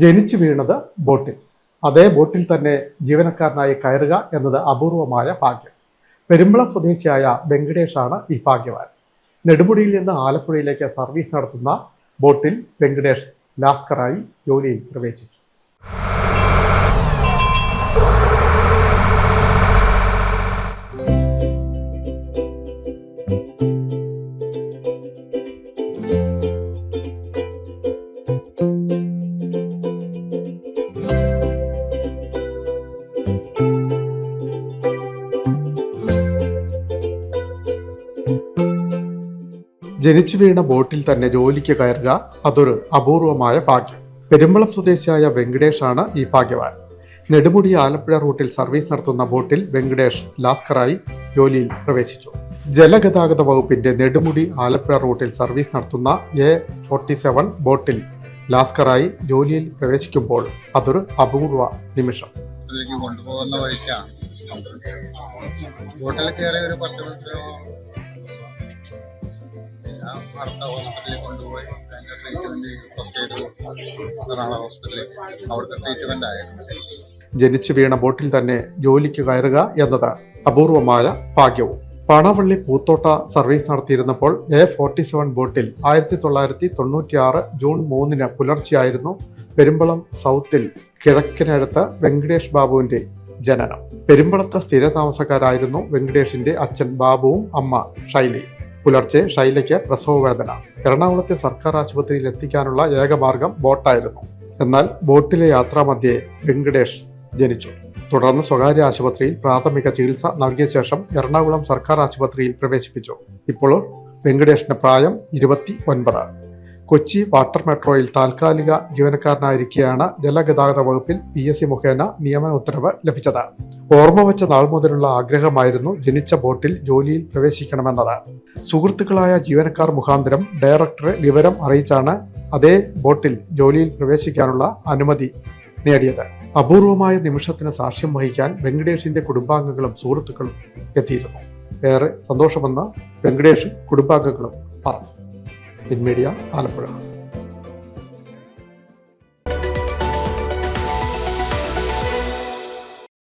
ജനിച്ചു വീണത് ബോട്ടിൽ. അതേ ബോട്ടിൽ തന്നെ ജീവനക്കാരനായി കയറുക എന്നത് അപൂർവമായ ഭാഗ്യം. പെരുമ്പള സ്വദേശിയായ വെങ്കടേഷാണ് ഈ ഭാഗ്യവാൻ. നെടുമുടിയിൽ നിന്ന് ആലപ്പുഴയിലേക്ക് സർവീസ് നടത്തുന്ന ബോട്ടിൽ വെങ്കടേഷ് ലാസ്കറായി ജോലിയിൽ പ്രവേശിച്ചു. ജനിച്ചു വീണ ബോട്ടിൽ തന്നെ ജോലിക്ക് കയറുക അതൊരു അപൂർവമായ ഭാഗ്യം. പെരുമ്പളം സ്വദേശിയായ വെങ്കടേഷ് ആണ് ഈ ഭാഗ്യവാൻ. നെടുമുടി ആലപ്പുഴ റൂട്ടിൽ സർവീസ് നടത്തുന്ന ബോട്ടിൽ വെങ്കടേഷ് ലാസ്കറായി ജോലിയിൽ പ്രവേശിച്ചു. ജലഗതാഗത വകുപ്പിന്റെ നെടുമുടി ആലപ്പുഴ റൂട്ടിൽ സർവീസ് നടത്തുന്ന എ ഫോർട്ടി സെവൻ ബോട്ടിൽ ലാസ്കറായി ജോലിയിൽ പ്രവേശിക്കുമ്പോൾ അതൊരു അപൂർവ നിമിഷം. ഹോസ്പിറ്റലിലേക്ക് കൊണ്ടുപോകുന്ന വഴിക്കാണ്. ബോട്ടിൽ കയറി ഒരു പത്ത് മിനിറ്റോ കൊണ്ടുപോയി ഹോസ്പിറ്റലിൽ ജനിച്ചു വീണ ബോട്ടിൽ തന്നെ ജോലിക്ക് കയറുക എന്നത് അപൂർവമായ ഭാഗ്യവും. പണവള്ളി പൂത്തോട്ട സർവീസ് നടത്തിയിരുന്നപ്പോൾ എ ഫോർട്ടി സെവൻ ബോട്ടിൽ ആയിരത്തി തൊള്ളായിരത്തി തൊണ്ണൂറ്റിയാറ് ജൂൺ മൂന്നിന് പുലർച്ചെയായിരുന്നു പെരുമ്പളം സൗത്തിൽ കിഴക്കിനടുത്ത് വെങ്കടേഷ് ബാബുവിന്റെ ജനനം. പെരുമ്പളത്ത് സ്ഥിരതാമസക്കാരായിരുന്നു വെങ്കടേഷിന്റെ അച്ഛൻ ബാബുവും അമ്മ ഷൈലി പുലർച്ചെ ഷൈലയ്ക്ക് പ്രസവവേദന. എറണാകുളത്തെ സർക്കാർ ആശുപത്രിയിൽ എത്തിക്കാനുള്ള ഏകമാർഗം ബോട്ടായിരുന്നു. എന്നാൽ ബോട്ടിലെ യാത്രാമധ്യേ വെങ്കടേഷ് ജനിച്ചു. തുടർന്ന് സ്വകാര്യ ആശുപത്രിയിൽ പ്രാഥമിക ചികിത്സ നൽകിയ ശേഷം എറണാകുളം സർക്കാർ ആശുപത്രിയിൽ പ്രവേശിപ്പിച്ചു. ഇപ്പോൾ വെങ്കടേഷിന്റെ പ്രായം ഇരുപത്തി ഒൻപത് കൊച്ചി വാട്ടർ മെട്രോയിൽ താൽക്കാലിക ജീവനക്കാരനായിരിക്കെയാണ് ജലഗതാഗത വകുപ്പിൽ പി എസ് സി മുഖേന നിയമന ഉത്തരവ് ലഭിച്ചത്. ഓർമ്മ വെച്ച നാൾ മുതലുള്ള ആഗ്രഹമായിരുന്നു ജനിച്ച ബോട്ടിൽ ജോലിയിൽ പ്രവേശിക്കണമെന്നത്. സുഹൃത്തുക്കളായ ജീവനക്കാർ മുഖാന്തരം ഡയറക്ടറെ വിവരം അറിയിച്ചാണ് അതേ ബോട്ടിൽ ജോലിയിൽ പ്രവേശിക്കാനുള്ള അനുമതി നേടിയത്. അപൂർവമായ നിമിഷത്തിന് സാക്ഷ്യം വഹിക്കാൻ വെങ്കടേഷിന്റെ കുടുംബാംഗങ്ങളും സുഹൃത്തുക്കളും എത്തിയിരുന്നു. ഏറെ സന്തോഷമെന്ന് വെങ്കടേഷും കുടുംബാംഗങ്ങളും പറഞ്ഞു. പിൻമീഡിയ ആലപ്പുഴ.